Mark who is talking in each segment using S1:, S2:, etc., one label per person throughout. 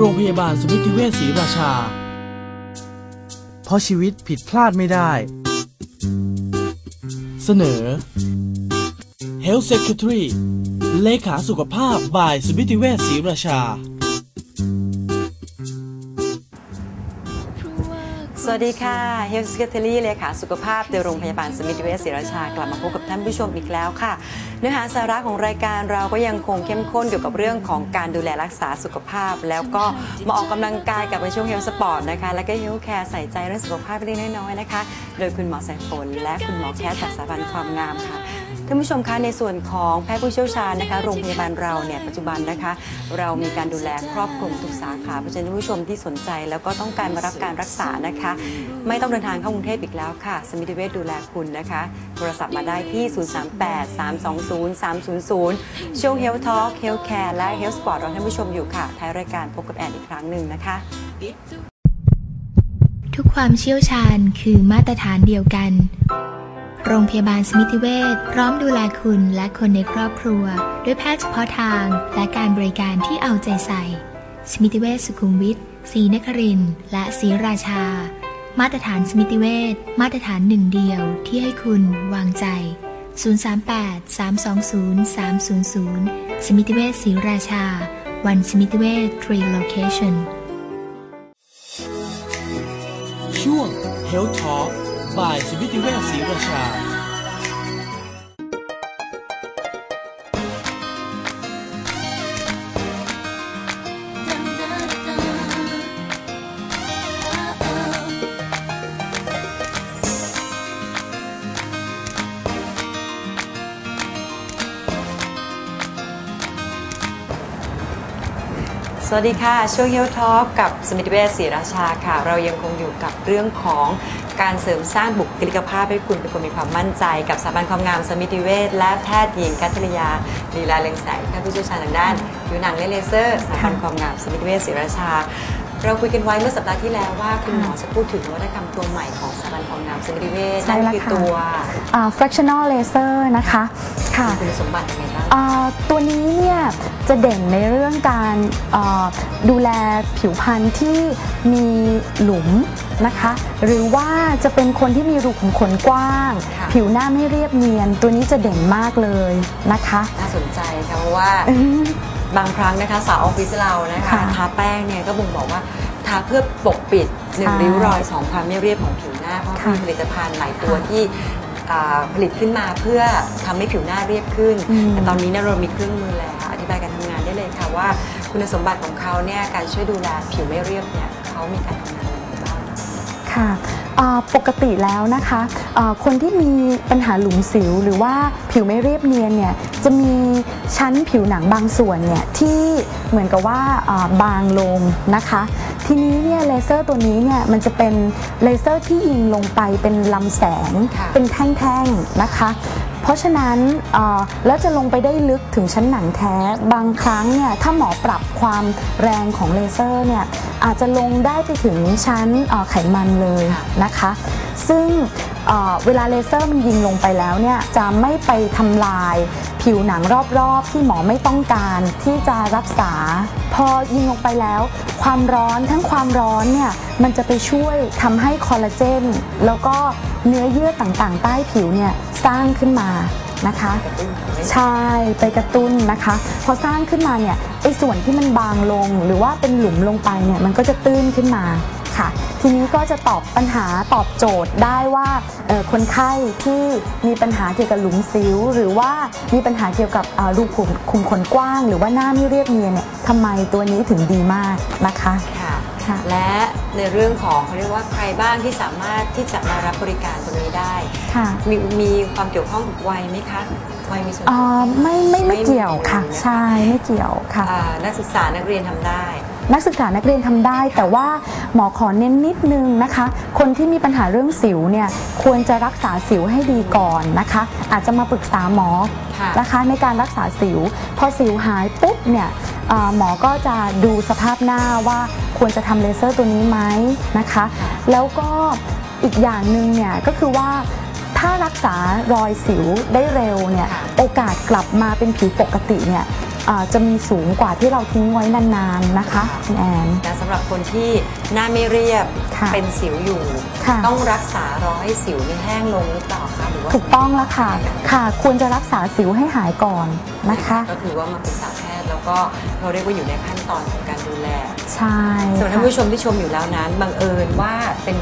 S1: โรงพยาบาลสมิติเวชศรีราชา เพราะชีวิตผิดพลาดไม่ได้ เสนอ Health Secretary เลขาสุขภาพบายสมิติเวชศรีราชา
S2: วัสดีค่ะ Health Secretary เลขาสุขภาพโดยโรงพยาบาลสมิติเวชศรีราชากลับมาพบกับท่านผู้ชมอีกแล้วค่ะ เนื้อหาสาระของรายการเราก็ยังคงเข้มข้นเกี่ยวกับเรื่องของการดูแลรักษาสุขภาพ แล้วก็มาออกกำลังกายกับในช่วงเฮลส์สปอร์ตนะคะ แล้วก็เฮลท์แคร์ใส่ใจเรื่องสุขภาพเล็กน้อยๆนะคะ โดยคุณหมอสายฝนและคุณหมอแคทจากสถาบันความงามค่ะ ท่านผู้ชมคะในส่วนของแพทย์ผู้เชี่ยวชาญนะคะโรงพยาบาลเราเนี่ยปัจจุบันนะคะ เรามีการดูแลครอบคลุมทุกสาขาเพราะฉะนั้นท่านผู้ชมที่สนใจแล้วก็ต้องการมารับการรักษานะคะ ไม่ต้องเดินทางเข้ากรุงเทพอีกแล้วค่ะ สมิติเวชดูแลคุณนะคะ โทรศัพท์มาได้ที่ 038-320-300 ช่วง Health Talk Health Care และ Health Sport รอท่านผู้ชมอยู่ค่ะท้ายรายการพบกับแอนอีกครั้งหนึ่งนะคะ
S3: ทุกความเชี่ยวชาญคือมาตรฐานเดียวกัน โรงพยาบาลสมิติเวชพร้อมดูแลคุณและคนในครอบครัว ด้วยแพทย์เฉพาะทางและการบริการที่เอาใจใส่ สมิติเวชสุขุมวิทศรีนครินและศรีราชา มาตรฐานสมิติเวชมาตรฐานหนึ่งเดียวที่ให้คุณวางใจ 038 320 300 สมิติเวชศรีราชา วันสมิติเวช3 location
S1: ช่วง Health Talk บายสมิติเวชศรีราชา
S2: สวัสดีค่ะ ช่วง Health Talk กับสมิติเวชศรีราชาค่ะ เรายังคงอยู่กับเรื่องของ การเสริมสร้างบุคลิกภาพให้คุณเป็นคนมีความมั่นใจ กับสถาบันความงามสมิติเวชและแพทย์หญิงกัตริยาลีลาเล็งแสงท่านผู้เชี่ยวชาญทางด้านผิวหนังและเลเซอร์สถาบันความงามสมิติเวชศรีราชา เราคุยกันไว้เมื่อสัปดาห์ที่แล้วว่าคุณหมอจะพูดถึงนวัตกรรมตัวใหม่ของสถาบันความงามสมิติเวช
S4: ใช่
S2: นั่น
S4: แล้ว
S2: คือ
S4: ค่ะ
S2: ตัว
S4: อ่า fractional laser นะคะค่ะ
S2: มีคุณสมบัติยังไงบ้าง
S4: อ่าตัวนี้เนี่ยจะเด่นในเรื่องการอ่าดูแลผิวพรรณที่มีหลุมนะคะ หรือว่าจะเป็นคนที่มีรูขุมขนกว้าง
S2: ค่ะ
S4: ผิวหน้าไม่เรียบเนียน ตัวนี้จะเด่นมากเลยนะคะ
S2: น่าสนใจค่ะเพราะว่า
S4: อืม
S2: บางครั้งนะคะสาวออฟฟิศเรานะคะ
S4: ค่ะ
S2: ทาแป้งเนี่ยก็บ่งบอกว่าทาเพื่อปกปิดหนึ่ง
S4: ใช่
S2: ริ้วรอยสองความไม่เรียบของผิวหน้า เพราะ
S4: ค่ะ
S2: มีผลิตภัณฑ์หลายตัว
S4: ค่ะ
S2: ที่อ่าผลิตขึ้นมาเพื่อทำให้ผิวหน้าเรียบขึ้น
S4: อืม
S2: แต่ตอนนี้เนี่ยเรามีเครื่องมือแล้ว อธิบายการทำงานได้เลยค่ะว่า คุณสมบัติของเขาเนี่ยการช่วยดูแลผิวไม่เรียบเนี่ยเขามีการทำงานยังไงบ้าง
S4: ค่ะอ่า ปกติแล้วนะคะอ่าคนที่มีปัญหาหลุมสิวหรือว่าผิวไม่เรียบเนียนเนี่ยจะมีชั้นผิวหนังบางส่วนเนี่ยที่เหมือนกับว่าอ่าบางลงนะคะทีนี้เนี่ยเลเซอร์ตัวนี้เนี่ยมันจะเป็นเลเซอร์ที่ยิงลงไปเป็นลำแสง
S2: ค่ะ
S4: เป็นแท่งๆนะคะเพ ราะฉะนั้นแล้วจะลงไปได้ลึกถึงชั้นหนังแท้ บางครั้งเนี่ยถ้าหมอปรับความแรงของเลเซอร์เนี่ยอาจจะลงได้ไปถึงชั้นไขมันเลยนะคะ ซึ่งเวลาเลเซอร์มันยิงลงไปแล้วเนี่ยจะไม่ไปทำลาย ผิวหนังรอบๆ ที่หมอไม่ต้องการที่จะรักษา พอยิงลงไปแล้ว ความร้อนทั้งความร้อนเนี่ยมันจะไปช่วยทำให้คอลลาเจน แล้วก็เนื้อเยื่อต่างๆ ใต้ผิวเนี่ยสร้างขึ้นมานะคะ
S2: ใช่
S4: ไปกระตุ้นนะคะ พอสร้างขึ้นมาเนี่ยไอ้ส่วนที่มันบางลงหรือว่าเป็นหลุมลงไปเนี่ยมันก็จะตื้นขึ้นมาค่ะ ทีนี้ก็จะตอบปัญหาตอบโจทย์ได้ว่าเอ่อคนไข้ที่มีปัญหาเกี่ยวกับหลุมสิวหรือว่ามีปัญหาเกี่ยวกับอ่ารูขุมขุมขนกว้าง หรือว่าหน้าไม่เรียบเนียนเนี่ยทำไมตัวนี้ถึงดีมากนะคะ
S2: ค่ะ
S4: ค่ะ
S2: และในเรื่องของเขาเรียกว่าใครบ้างที่สามารถที่จะมารับบริการตรงนี้ได้
S4: ค่ะ
S2: มีมีความเกี่ยวข้องกับวัยไหมคะวัยมีส่วน
S4: อ่าไม่ไม่ไม่เกี่ยวค่ะ
S2: ไม่มี
S4: ใช่ไม่เกี่ยวค่ะ
S2: อ่านักศึกษานักเรียนทำได้
S4: นักศึกษานักเรียนทำได้ แต่ว่าหมอขอเน้นนิดนึงนะคะ คนที่มีปัญหาเรื่องสิวเนี่ยควรจะรักษาสิวให้ดีก่อนนะคะ อาจจะมาปรึกษาหมอ
S2: ค่ะ
S4: นะคะในการรักษาสิว พอสิวหายปุ๊บเนี่ยอ่าหมอก็จะดูสภาพหน้าว่าควรจะทำเลเซอร์ตัวนี้ไหมนะคะ แล้วก็อีกอย่างหนึ่งเนี่ยก็คือว่าถ้ารักษารอยสิวได้เร็วเนี่ย
S2: ค่ะ
S4: โอกาสกลับมาเป็นผิวปกติเนี่ย อ่าจะมีสูงกว่าที่เราทิ้งไว้นานๆนะคะคุณแอน
S2: แต่สำหรับคนที่หน้าไม่เรียบ
S4: ค่ะ
S2: เป็นสิวอยู่
S4: ค่ะ
S2: ต้องรักษารอให้สิวนี่แห้งลงหรือเปล่าคะหรือว่า
S4: ถูกต้องแล้วค่ะ ค่ะ ควรจะรักษาสิวให้หายก่อนนะคะ
S2: ก็คือว่ามาปรึกษาแพทย์แล้วก็เราเรียกว่าอยู่ในขั้นตอนของการดูแล
S4: ใช่
S2: ส่วนท่าน
S4: ค่ะ
S2: ผู้ชมที่ชมอยู่แล้วนั้นบังเอิญว่าเป็น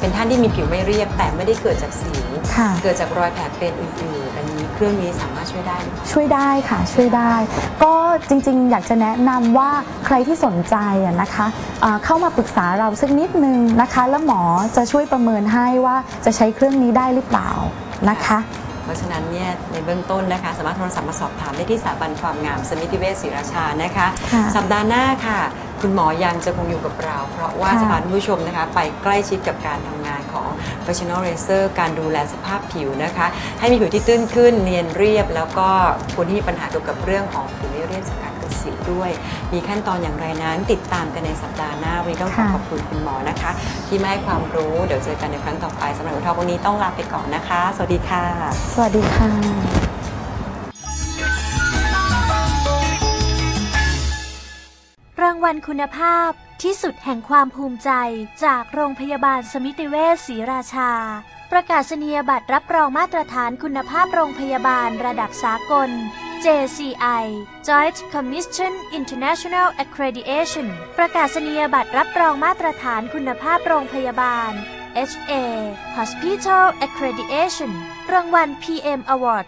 S2: เป็นท่านที่มีผิวไม่เรียบแต่ไม่ได้เกิดจากสิว
S4: ค่ะ
S2: เกิดจากรอยแผลเป็นอื่นๆ อันนี้เครื่องนี้สามารถช่วยได้หรือเปล่า
S4: ช่วยได้ค่ะช่วยได้ ก็จริงๆ อยากจะแนะนำว่าใครที่สนใจอะนะคะเอ่อเข้ามาปรึกษาเราสักนิดนึงนะคะ แล้วหมอจะช่วยประเมินให้ว่าจะใช้เครื่องนี้ได้หรือเปล่านะคะ
S2: เพราะฉะนั้นเนี่ยในเบื้องต้นนะคะ สามารถโทรศัพท์มาสอบถามได้ที่สถาบันความงามสมิติเวชศรีราชานะคะ
S4: ค่ะ
S2: สัปดาห์หน้าค่ะ คุณหมอยังจะคงอยู่กับเรา เพราะว่า
S4: ค่ะ
S2: จะพาท่านผู้ชมนะคะ ไปใกล้ชิดกับการทำงานของ professional racer การดูแลสภาพผิวนะคะ ให้มีผิวที่ตื้นขึ้นเนียนเรียบ แล้วก็คนที่มีปัญหาเกี่ยวกับเรื่องของผิวไม่เรียบจากการเกิดสิวด้วย มีขั้นตอนอย่างไรนั้นติดตามกันในสัปดาห์หน้าวันนี้ต้องขอ
S4: ค่ะ
S2: ขอบคุณคุณหมอนะคะ ที่มาให้ความรู้เดี๋ยวเจอกันในครั้งต่อไปสำหรับวันทอวันนี้ต้องลาไปก่อนนะคะ สวัสดีค่ะ
S4: สวัสดีค่ะา
S5: งวัลคุณภาพที่สุดแห่งความภูมิใจจากโรงพยาบาลสมิติเวชศรีราชา ประกาศนียบัตรรับรองมาตรฐานคุณภาพโรงพยาบาลระดับสากล JCI Joint Commission International Accreditation ประกาศนียบัตรรับรองมาตรฐานคุณภาพโรงพยาบาล HA Hospital Accreditation รางวัล PM Award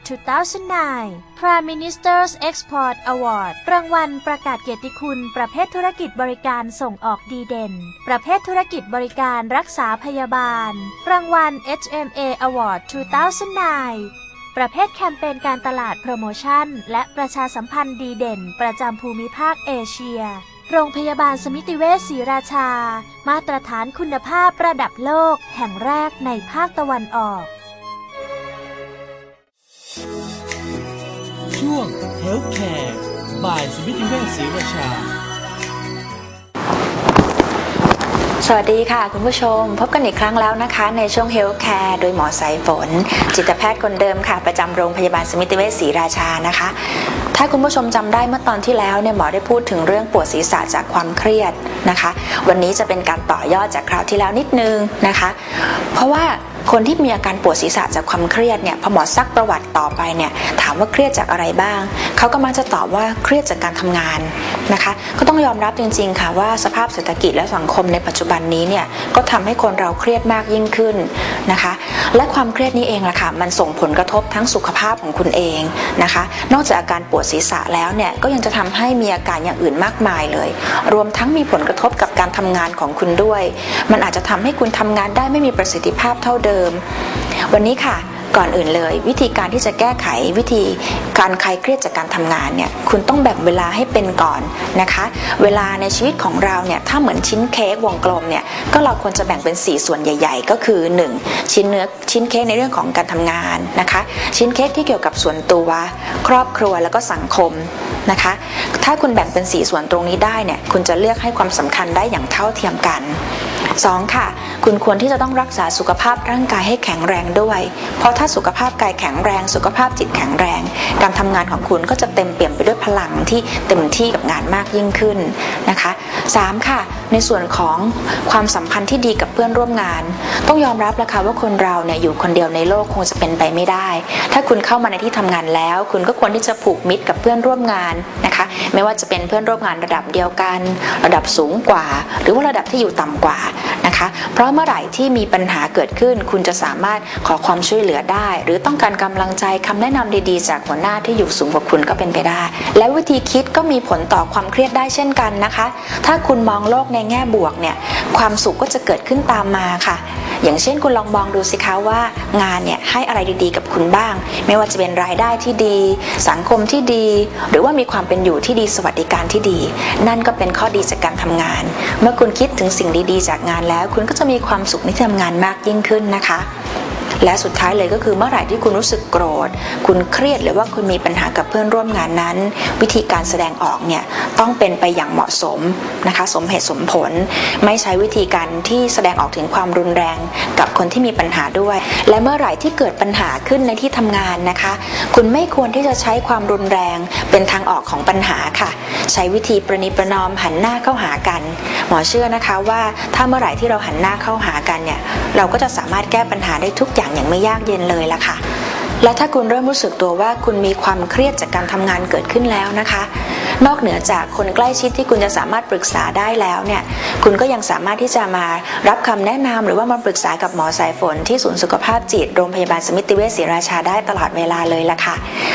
S5: 2009 Prime Minister's Export Award รางวัลประกาศเกียรติคุณ ประเภทธุรกิจบริการส่งออกดีเด่น ประเภทธุรกิจบริการรักษาพยาบาล รางวัล HMA Award 2009ประเภทแคมเปญการตลาดโปรโมชั่น และประชาสัมพันธ์ดีเด่น ประจำภูมิภาคเอเชีย โรงพยาบาลสมิติเวชศรีราชา มาตรฐานคุณภาพระดับโลกแห่งแรกในภาคตะวันออก
S1: ช่วง Healthcare บ่ายสมิติเวชศรีราชา
S6: สวัสดีค่ะคุณผู้ชม พบกันอีกครั้งแล้วนะคะ ในช่วง Health Care โดยหมอสายฝน จิตแพทย์คนเดิมค่ะ ประจำโรงพยาบาลสมิติเวชศรีราชานะคะ ถ้าคุณผู้ชมจำได้เมื่อตอนที่แล้วเนี่ยหมอได้พูดถึงเรื่องปวดศีรษะจากความเครียดนะคะ วันนี้จะเป็นการต่อยอดจากคราวที่แล้วนิดนึงนะคะ เพราะว่า คนที่มีอาการปวดศีรษะจากความเครียดเนี่ยพอหมอซักประวัติต่อไปเนี่ยถามว่าเครียดจากอะไรบ้าง เขาก็มักจะตอบว่าเครียดจากการทำงานนะคะ ก็ต้องยอมรับจริงๆค่ะว่าสภาพเศรษฐกิจและสังคมในปัจจุบันนี้เนี่ยก็ทำให้คนเราเครียดมากยิ่งขึ้นนะคะ และความเครียดนี้เองล่ะค่ะมันส่งผลกระทบทั้งสุขภาพของคุณเองนะคะ นอกจากอาการปวดศีรษะแล้วเนี่ยก็ยังจะทำให้มีอาการอย่างอื่นมากมายเลย รวมทั้งมีผลกระทบกับการทำงานของคุณด้วย มันอาจจะทำให้คุณทำงานได้ไม่มีประสิทธิภาพเท่าเดิมวันนี้ค่ะก่อนอื่นเลย วิธีการที่จะแก้ไขวิธีการคลายเครียดจากการทำงานเนี่ยคุณต้องแบ่งเวลาให้เป็นก่อนนะคะ เวลาในชีวิตของเราเนี่ยถ้าเหมือนชิ้นเค้กวงกลมเนี่ยก็เราควรจะแบ่งเป็น 4 ส่วนใหญ่ๆ ก็คือ 1 ชิ้นเนื้อชิ้นเค้กในเรื่องของการทำงานนะคะ ชิ้นเค้กที่เกี่ยวกับส่วนตัว ครอบครัวแล้วก็สังคมนะคะ ถ้าคุณแบ่งเป็น 4 ส่วนตรงนี้ได้เนี่ยคุณจะเลือกให้ความสำคัญได้อย่างเท่าเทียมกัน 2. ค่ะ คุณควรที่จะต้องรักษาสุขภาพร่างกายให้แข็งแรงด้วย เพราะถ้าสุขภาพกายแข็งแรง สุขภาพจิตแข็งแรง การทำงานของคุณก็จะเต็มเปี่ยมไปด้วยพลังที่เต็มที่กับงานมากยิ่งขึ้นนะคะ 3. ค่ะ ในส่วนของความสัมพันธ์ที่ดีกับเพื่อนร่วมงาน ต้องยอมรับแล้วค่ะว่าคนเราเนี่ยอยู่คนเดียวในโลกคงจะเป็นไปไม่ได้ ถ้าคุณเข้ามาในที่ทำงานแล้ว คุณก็ควรที่จะผูกมิตรกับเพื่อนร่วมงานนะคะ ไม่ว่าจะเป็นเพื่อนร่วมงานระดับเดียวกัน ระดับสูงกว่า หรือว่าระดับที่อยู่ต่ำกว่านะคะ เพราะเมื่อไหร่ที่มีปัญหาเกิดขึ้น คุณจะสามารถขอความช่วยเหลือได้ หรือต้องการกำลังใจคำแนะนำดีๆ จากหัวหน้าที่อยู่สูงกว่าคุณก็เป็นไปได้ และวิธีคิดก็มีผลต่อความเครียดได้เช่นกันนะคะ ถ้าคุณมองโลกในแง่บวกเนี่ยความสุขก็จะเกิดขึ้นตามมาค่ะ อย่างเช่นคุณลองมองดูสิคะว่างานเนี่ยให้อะไรดีๆ กับคุณบ้าง ไม่ว่าจะเป็นรายได้ที่ดี สังคมที่ดี หรือว่ามีความเป็นอยู่ที่ดีสวัสดิการที่ดี นั่นก็เป็นข้อดีจากการทำงาน เมื่อคุณคิดถึงสิ่งดีๆ จากงานแล้ว คุณก็จะมีความสุขในที่ทำงานมากยิ่งขึ้นนะคะ และสุดท้ายเลยก็คือเมื่อไหร่ที่คุณรู้สึกโกรธ คุณเครียดหรือว่าคุณมีปัญหากับเพื่อนร่วมงานนั้น วิธีการแสดงออกเนี่ยต้องเป็นไปอย่างเหมาะสมนะคะสมเหตุสมผล ไม่ใช้วิธีการที่แสดงออกถึงความรุนแรง กับคนที่มีปัญหาด้วย และเมื่อไหร่ที่เกิดปัญหาขึ้นในที่ทำงานนะคะ คุณไม่ควรที่จะใช้ความรุนแรงเป็นทางออกของปัญหาค่ะ ใช้วิธีประนีประนอมหันหน้าเข้าหากัน หมอเชื่อนะคะว่าถ้าเมื่อไหร่ที่เราหันหน้าเข้าหากันเนี่ยเราก็จะสามารถแก้ปัญหาได้ทุกอย่างอย่างไม่ยากเย็นเลยละค่ะ และถ้าคุณเริ่มรู้สึกตัวว่าคุณมีความเครียดจากการทำงานเกิดขึ้นแล้วนะคะ นอกเหนือจากคนใกล้ชิดที่คุณจะสามารถปรึกษาได้แล้วเนี่ยคุณก็ยังสามารถที่จะมารับคำแนะนำหรือว่ามาปรึกษากับหมอสายฝนที่ศูนย์สุขภาพจิตโรงพยาบาลสมิติเวชศรีราชาได้ตลอดเวลาเลยละค่ะ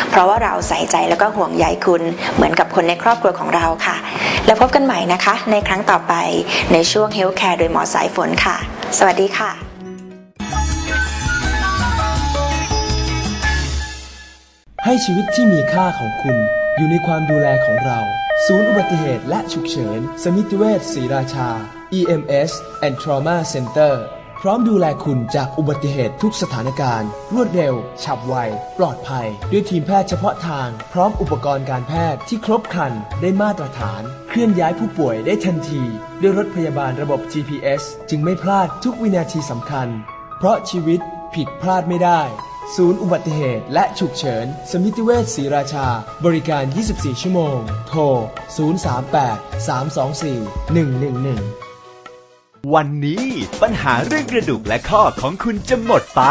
S6: เพราะว่าเราใส่ใจแล้วก็ห่วงใยคุณเหมือนกับคนในครอบครัวของเราค่ะ แล้วพบกันใหม่นะคะ ในครั้งต่อไปในช่วง Health Care โดยหมอสายฝนค่ะ สวัสดีค่ะ
S1: ให้ชีวิตที่มีค่าของคุณ อยู่ในความดูแลของเรา ศูนย์อุบัติเหตุและฉุกเฉิน สมิติเวชศรีราชา EMS and Trauma Center พร้อมดูแลคุณจากอุบัติเหตุทุกสถานการณ์ รวดเร็ว ฉับไว ปลอดภัย ด้วยทีมแพทย์เฉพาะทาง พร้อมอุปกรณ์การแพทย์ที่ครบครัน ได้มาตรฐาน เคลื่อนย้ายผู้ป่วยได้ทันที ด้วยรถพยาบาลระบบ GPS จึงไม่พลาดทุกวินาทีสำคัญ เพราะชีวิตผิดพลาดไม่ได้ ศูนย์อุบัติเหตุและฉุกเฉิน สมิติเวชศรีราชา บริการ 24 ชั่วโมง โทร 038 324 111
S7: วันนี้ปัญหาเรื่องกระดูกและข้อของคุณจะหมดไป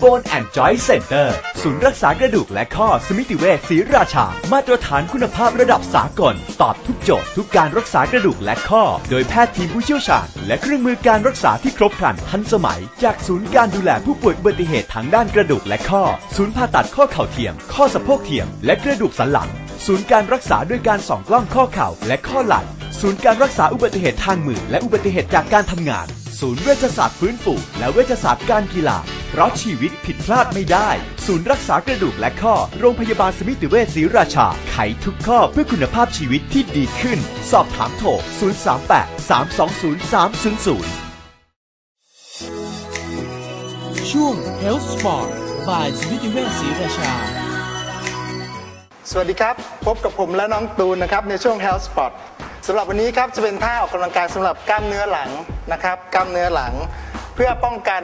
S7: Bone and Joint Center ศูนย์รักษากระดูกและข้อสมิติเวชศรีราชา มาตรฐานคุณภาพระดับสากล ตอบทุกโจทย์ทุกการรักษากระดูกและข้อ โดยแพทย์ทีมผู้เชี่ยวชาญ และเครื่องมือการรักษาที่ครบครันทันสมัย จากศูนย์การดูแลผู้ป่วยอุบัติเหตุทางด้านกระดูกและข้อ ศูนย์ผ่าตัดข้อเข่าเทียม ข้อสะโพกเทียม และกระดูกสันหลัง ศูนย์การรักษาด้วยการส่องกล้องข้อเข่าและข้อไหล่ ศูนย์การรักษาอุบัติเหตุทางมือและอุบัติเหตุจากการทำงาน ศูนย์เวชศาสตร์ฟื้นฟูและเวชศาสตร์การกีฬา เพราะชีวิตผิดพลาดไม่ได้ ศูนย์รักษากระดูกและข้อ โรงพยาบาลสมิติเวชศรีราชา ไขทุกข้อเพื่อคุณภาพชีวิตที่ดีขึ้น สอบถามโทร 038 320 300
S1: ช่วง Health Sport by สมิติเวชศรีราชา
S8: สวัสดีครับ พบกับผมและน้องตูนนะครับ ในช่วง Health Spot สำหรับวันนี้ครับจะเป็นท่าออกกำลังกายสำหรับกล้ามเนื้อหลังนะครับกล้ามเนื้อหลัง เพื่อป้องกัน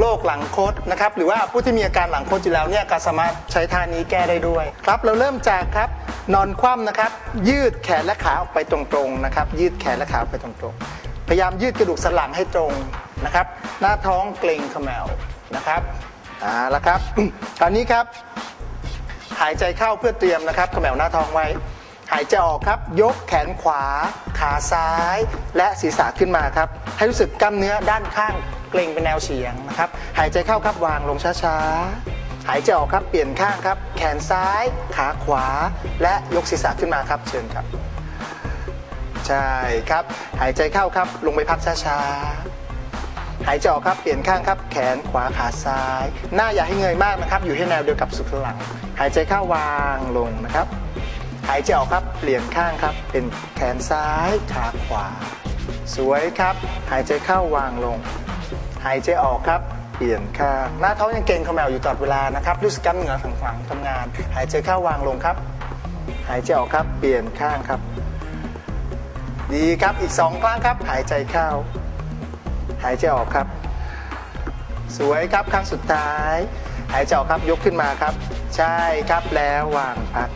S8: โรคหลังคดนะครับหรือว่าผู้ที่มีอาการหลังคดอยู่แล้วเนี่ยก็สามารถใช้ท่านี้แก้ได้ด้วยครับเราเริ่มจากครับนอนคว่ำนะครับ ยืดแขนและขาออกไปตรงๆนะครับ ยืดแขนและขาออกไปตรงๆ พยายามยืดกระดูกสันหลังให้ตรงนะครับ หน้าท้องเกร็งขมวนะครับอ่าละครับคราวนี้ครับหายใจเข้าเพื่อเตรียมนะครับขมวหน้าท้องไว้ หายใจออกครับ ยกแขนขวา ขาซ้าย และศีรษะขึ้นมาครับ ให้รู้สึกกล้ามเนื้อด้านข้างเกร็งเป็นแนวเฉียงนะครับ หายใจเข้าครับวางลงช้าๆ หายใจออกครับเปลี่ยนข้างครับ แขนซ้าย ขาขวา และยกศีรษะขึ้นมาครับ เชิญครับ ใช่ครับ หายใจเข้าครับ ลงไปพักช้าๆหายใจออกครับ เปลี่ยนข้างครับ แขนขวาขาซ้าย หน้าอย่าให้เงยมากนะครับ อยู่ให้แนวเดียวกับสุดหลัง หายใจเข้าวางลงนะครับ หายใจออกครับ เปลี่ยนข้างครับ เป็นแขนซ้ายขาขวา สวยครับ หายใจเข้าวางลง หายใจออกครับ เปลี่ยนข้าง หน้าท้องยังเก่งขมวอยู่ตลอดเวลานะครับรู้สึกกล้ามเนื้อฝังหลังทำงาน หายใจเข้าวางลงครับ หายใจออกครับ เปลี่ยนข้างครับ ดีครับอีกสองครั้งครับ หายใจเข้า หายใจออกครับ สวยครับครั้งสุดท้าย หายใจออกครับยกขึ้นมาครับ ใช่ครับแล้ววางพัก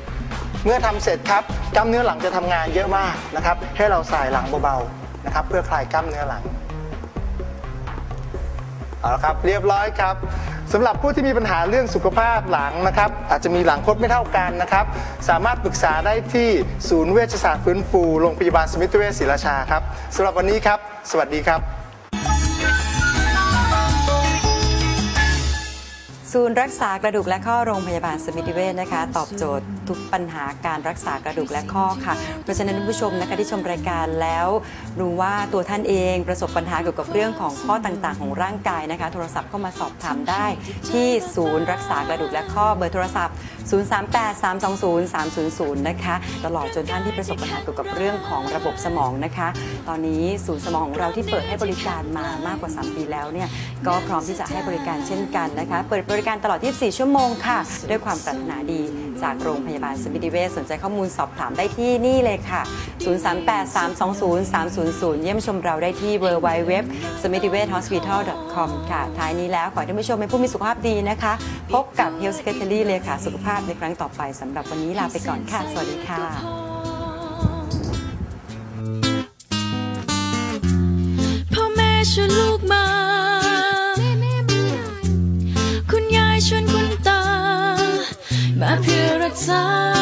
S8: เมื่อทำเสร็จครับกล้ามเนื้อหลังจะทำงานเยอะมากนะครับ ให้เราสายหลังเบาๆนะครับ เพื่อคลายกล้ามเนื้อหลังเอาละครับเรียบร้อยครับสำหรับผู้ที่มีปัญหาเรื่องสุขภาพหลังนะครับ อาจจะมีหลังคดไม่เท่ากันนะครับ สามารถปรึกษาได้ที่ศูนย์เวชศาสตร์ฟื้นฟูโรงพยาบาลสมิติเวชศรีราชาครับสำหรับวันนี้ครับ สวัสดีครับ
S2: ศูนย์รักษากระดูกและข้อโรงพยาบาลสมิติเวชนะคะ ตอบโจทย์ทุกปัญหาการรักษากระดูกและข้อค่ะ เพราะฉะนั้นท่านผู้ชมนะคะที่ชมรายการแล้วรู้ว่าตัวท่านเองประสบปัญหาเกี่ยวกับเรื่องของข้อต่างๆ ของร่างกายนะคะ โทรศัพท์เข้ามาสอบถามได้ ที่ศูนย์รักษากระดูกและข้อเบอร์โทรศัพท์ 038-320-300 นะคะตลอดจนท่านที่ประสบปัญหาเกี่ยวกับเรื่องของระบบสมองนะคะ ตอนนี้ศูนย์สมองของเราที่เปิดให้บริการมามากกว่า 3 ปีแล้วเนี่ยก็พร้อมที่จะให้บริการเช่นกันนะคะ เปิดบริการตลอด 24 ชั่วโมงค่ะ ด้วยความปรารถนาดีจากโรงพยาบาลสมิติเวชสนใจข้อมูลสอบถามได้ที่นี่เลยค่ะ 038-320-300 เยี่ยมชมเราได้ที่ www s m i t i v e t h o s p i t a l com ค่ะ ท้ายนี้แล้วขอให้ท่านผู้ชมเป็นผู้มีสุขภาพดีนะคะ พบกับ Health Secretary เลยค่ะ สุขภาพในครั้งต่อไปสำหรับวันนี้ลาไปก่อนค่ะ สวัสดีค่ะ
S9: พ่อแม่ชวนลูกมา ชวนคุณตา มาเพื่อรักษา